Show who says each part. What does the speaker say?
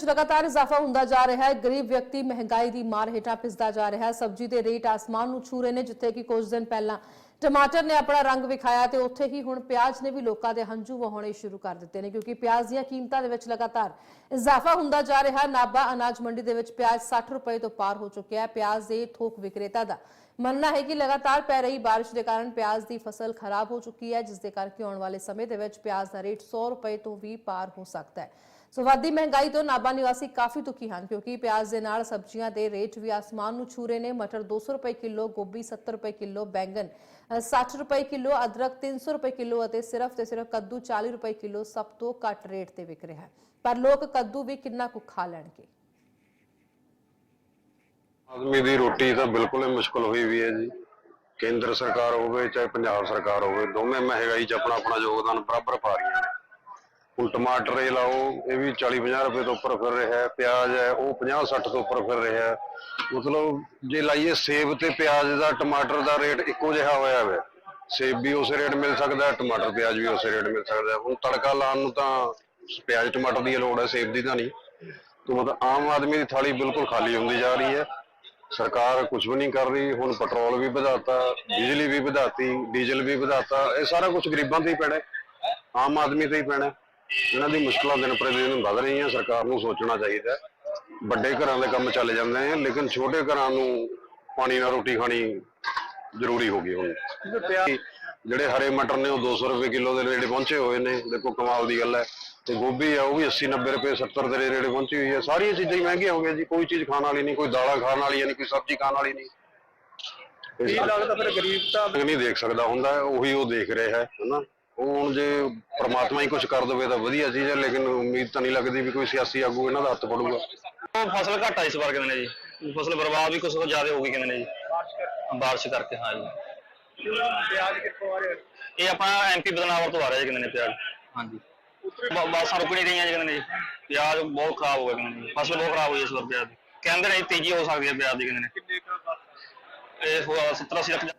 Speaker 1: ਵਿੱਚ ਲਗਾਤਾਰ ਇਜ਼ਾਫਾ ਹੁੰਦਾ ਜਾ ਰਿਹਾ ਹੈ। ਗਰੀਬ ਵਿਅਕਤੀ ਮਹਿੰਗਾਈ ਦੀ ਮਾਰ ਹੇਠਾਂ ਪਿਸਦਾ ਜਾ ਰਿਹਾ ਹੈ। ਸਬਜ਼ੀ ਦੇ ਰੇਟ ਆਸਮਾਨ ਨੂੰ ਛੂ ਰਹੇ ਨੇ, ਜਿੱਥੇ ਕਿ ਕੁਝ ਦਿਨ ਪਹਿਲਾਂ ਟਮਾਟਰ ਨੇ ਆਪਣਾ ਰੰਗ ਵਿਖਾਇਆ ਤੇ ਉੱਥੇ ਹੀ ਹੁਣ ਪਿਆਜ਼ ਨੇ ਵੀ ਲੋਕਾਂ ਦੇ ਹੰਝੂ ਵਹਾਉਣੇ ਸ਼ੁਰੂ ਕਰ ਦਿੱਤੇ ਨੇ, ਕਿਉਂਕਿ ਪਿਆਜ਼ ਦੀਆਂ ਕੀਮਤਾਂ ਦੇ ਵਿੱਚ ਲਗਾਤਾਰ ਇਜ਼ਾਫਾ ਹੁੰਦਾ ਜਾ ਰਿਹਾ। ਨਾਬਾ ਅਨਾਜ ਮੰਡੀ ਦੇ ਵਿੱਚ ਪਿਆਜ਼ 60 ਰੁਪਏ ਤੋਂ ਪਾਰ ਹੋ ਚੁੱਕਿਆ ਹੈ। ਪਿਆਜ਼ ਦੇ ਥੋਕ ਵਿਕਰੇਤਾ ਦਾ ਮੰਨਣਾ ਹੈ ਕਿ ਲਗਾਤਾਰ ਪੈ ਰਹੀ ਬਾਰਿਸ਼ ਦੇ ਕਾਰਨ ਪਿਆਜ਼ ਦੀ ਫਸਲ ਖਰਾਬ ਹੋ ਚੁੱਕੀ ਹੈ, ਜਿਸ ਦੇ ਕਰਕੇ ਆਉਣ ਵਾਲੇ ਸਮੇਂ ਦੇ ਵਿੱਚ ਪਿਆਜ਼ ਦਾ ਰੇਟ 100 ਰੁਪਏ ਤੋਂ ਵੀ ਪਾਰ ਹੋ ਸਕਦਾ ਹੈ। ਸੋ ਵੱਧਦੀ ਮਹਿੰਗਾਈ ਤੋਂ ਨਾਬਾ ਨਿਵਾਸੀ ਕਾਫੀ ਦੁਖੀ ਹਨ, ਕਿਉਂਕਿ ਪਿਆਜ਼ ਦੇ ਨਾਲ ਸਬਜ਼ੀਆਂ ਦੇ ਰੇਟ ਵੀ ਆਸਮਾਨ ਨੂੰ ਛੂ ਰਹੇ ਨੇ। ਮਟਰ 200 ਰੁਪਏ ਕਿਲੋ, ਗੋਭੀ 70 ਰੁਪਏ ਕਿਲੋ ਬੈਂਗਨ 60 ਰੁਪਏ ਕਿਲੋ, ਅਦਰਕ 300 ਰੁਪਏ ਕਿਲੋ ਅਤੇ ਸਿਰਫ ਤੇ ਸਿਰਫ ਕੱਦੂ 40 ਰੁਪਏ ਕਿਲੋ ਸਭ ਤੋਂ ਘੱਟ ਰੇਟ ਤੇ ਵਿਕ ਰਿਹਾ ਹੈ। ਪਰ ਲੋਕ ਕੱਦੂ ਵੀ ਕਿੰਨਾ ਕੁ ਖਾ ਲੈਣਗੇ?
Speaker 2: ਆਦਮੀ ਦੀ ਰੋਟੀ ਤਾਂ ਬਿਲਕੁਲ ਹੀ ਮੁਸ਼ਕਲ ਹੋਈ ਵੀ ਹੈ ਜੀ। ਕੇਂਦਰ ਸਰਕਾਰ ਹੋਵੇ, ਚਾਹੇ ਪੰਜਾਬ ਸਰਕਾਰ ਹੋਵੇ, ਦੋਵੇਂ ਮਹਿੰਗਾਈ 'ਚ ਆਪਣਾ ਆਪਣਾ ਯੋਗਦਾਨ ਬਰਾਬਰ ਪਾ ਰਹੀਆਂ ਨੇ। ਹੁਣ ਟਮਾਟਰ ਇਹ ਲਾਓ, ਇਹ ਵੀ 40-50 ਰੁਪਏ ਤੋਂ ਉੱਪਰ ਫਿਰ ਰਿਹਾ ਹੈ, ਪਿਆਜ਼ ਹੈ, ਉਹ 50-60 ਤੋਂ ਉੱਪਰ ਫਿਰ ਰਿਹਾ ਹੈ। ਮਤਲਬ ਜੇ ਲਾਈਏ ਸੇਬ ਤੇ ਪਿਆਜ਼ ਦਾ, ਟਮਾਟਰ ਦਾ ਰੇਟ ਇੱਕੋ ਜਿਹਾ ਹੋਇਆ ਹੈ ਸੇਬ ਵੀ ਉਸੇ ਰੇਟ ਮਿਲ ਸਕਦਾ ਟਮਾਟਰ, ਪਿਆਜ਼ ਵੀ ਉਸੇ ਰੇਟ ਮਿਲ ਸਕਦਾ ਹੁਣ ਤੜਕਾ ਲਾਉਣ ਨੂੰ ਤਾਂ ਪਿਆਜ਼, ਟਮਾਟਰ ਦੀ ਲੋੜ ਹੈ, ਸੇਬ ਦੀ ਤਾਂ ਨਹੀਂ। ਤਾਂ ਮਤਲਬ ਆਮ ਆਦਮੀ ਦੀ ਥਾਲੀ ਬਿਲਕੁਲ ਖਾਲੀ ਹੁੰਦੀ ਜਾ ਰਹੀ ਹੈ। ਸਰਕਾਰ ਕੁਝ ਵੀ ਨਹੀਂ ਕਰ ਰਹੀ, ਹੁਣ ਪੈਟਰੋਲ ਵੀ ਵਧਾਤਾ, ਬਿਜਲੀ ਵੀ ਵਧਾਤੀ, ਡੀਜ਼ਲ ਵੀ ਵਧਾਤਾ, ਇਹ ਸਾਰਾ ਕੁਝ ਗਰੀਬਾਂ ਤੇ ਹੀ ਪੈਣਾ ਆਮ ਆਦਮੀ ਤੇ ਹੀ ਪੈਣਾ ਇਹਨਾਂ ਦੀ ਮੁਸ਼ਕਲਾਂ ਦਿਨ ਪ੍ਰਤੀ ਦਿਨ ਵੱਧ ਰਹੀਆਂ ਸਰਕਾਰ ਨੂੰ ਸੋਚਣਾ ਚਾਹੀਦਾ। ਵੱਡੇ ਘਰਾਂ ਦੇ ਕੰਮ ਚੱਲ ਜਾਂਦੇ ਨੇ ਲੇਕਿਨ ਛੋਟੇ ਘਰਾਂ ਨੂੰ ਪਾਣੀ ਨਾਲ ਰੋਟੀ ਖਾਣੀ ਜ਼ਰੂਰੀ ਹੋ ਗਈ ਹੁਣ। ਜਿਹੜੇ ਹਰੇ ਮਟਰ ਨੇ ਉਹ 200 ਰੁਪਏ ਕਿਲੋ ਦੇ ਰੇਟ ਪਹੁੰਚੇ ਹੋਏ ਨੇ। ਦੇਖੋ ਕਮਾਲ ਦੀ ਗੱਲ ਹੈ। ਤੇ ਗੋਭੀ ਆ ਉਹ ਵੀ 80 90 ਰੁਪਏ 70 ਦੇ ਰੇਟ ਪਹੁੰਚੀ ਹੋਈ ਹੈ। ਸਾਰੀਆਂ ਚੀਜ਼ਾਂ ਹੀ ਮਹਿੰਗੀਆਂ ਹੋ ਗਈਆਂ ਜੀ। ਕੋਈ ਚੀਜ਼ ਖਾਣ ਵਾਲੀ ਨਹੀਂ ਕੋਈ ਦਾਲਾਂ ਖਾਣ ਵਾਲੀ ਨਹੀਂ ਕੋਈ ਸਬਜ਼ੀ ਖਾਣ ਵਾਲੀ ਨਹੀਂ।
Speaker 3: ਕੀ ਲੱਗਦਾ ਫਿਰ ਗਰੀਬ ਤਾਂ
Speaker 2: ਨਹੀਂ ਦੇਖ ਸਕਦਾ ਹੁੰਦਾ ਉਹੀ ਉਹ ਦੇਖ ਰਿਹਾ ਹੈ ਹਨਾ? ਉਹ ਹੁਣ ਜੇ ਪ੍ਰਮਾਤਮਾ ਹੀ ਕੁਝ ਕਰ ਦੇਵੇ ਤਾਂ ਵਧੀਆ ਚੀਜ਼ ਹੈ, ਲੇਕਿਨ ਉਮੀਦ ਤਾਂ ਨਹੀਂ ਲੱਗਦੀ ਵੀ ਕੋਈ ਸਿਆਸੀ ਆਗੂ ਇਹਨਾਂ ਦਾ ਹੱਥ ਪੜੂਗਾ
Speaker 4: ਉਹ ਫਸਲ ਘੱਟ ਇਸ ਵਾਰ ਕਹਿੰਦੇ ਨੇ ਜੀ। ਫਸਲ ਬਰਬਾਦ ਵੀ ਕੁਝ ਜ਼ਿਆਦਾ ਹੋ ਗਈ ਕਹਿੰਦੇ ਨੇ ਜੀ। ਬਾਰਿਸ਼ ਕਰਕੇ, ਹਾਂ ਜੀ।
Speaker 3: ਪਿਆਜ਼ ਕਿੱਥੋਂ ਆ ਰਿਹਾ
Speaker 4: ਇਹ ਆਪਣਾ ਐਮਪੀ ਬਦਨਾਵਰ ਤੋਂ ਆ ਰਿਹਾ ਜੀ ਕਹਿੰਦੇ ਨੇ ਪਿਆਜ਼। ਹਾਂਜੀ ਬ- ਬੱਸਾਂ ਰੁਕ ਨਹੀਂ ਰਹੀਆਂ ਜੀ ਕਹਿੰਦੇ ਨੇ ਜੀ। ਪਿਆਜ਼ ਬਹੁਤ ਖਰਾਬ ਹੋ ਗਿਆ ਕਹਿੰਦੇ ਨੇ ਫਸਲ ਬਹੁਤ ਖਰਾਬ ਹੋਈ ਇਸ ਵਾਰ ਪਿਆਜ਼ ਦੀ। ਕਹਿੰਦੇ ਨੇ ਤੇਜ਼ੀ ਹੋ ਸਕਦੀ ਹੈ ਪਿਆਜ਼ ਦੀ ਕਹਿੰਦੇ ਨੇ।
Speaker 3: ਕਿੰਨੇ ਕੁ
Speaker 4: ਇਹ 70 80 ਲੱਖ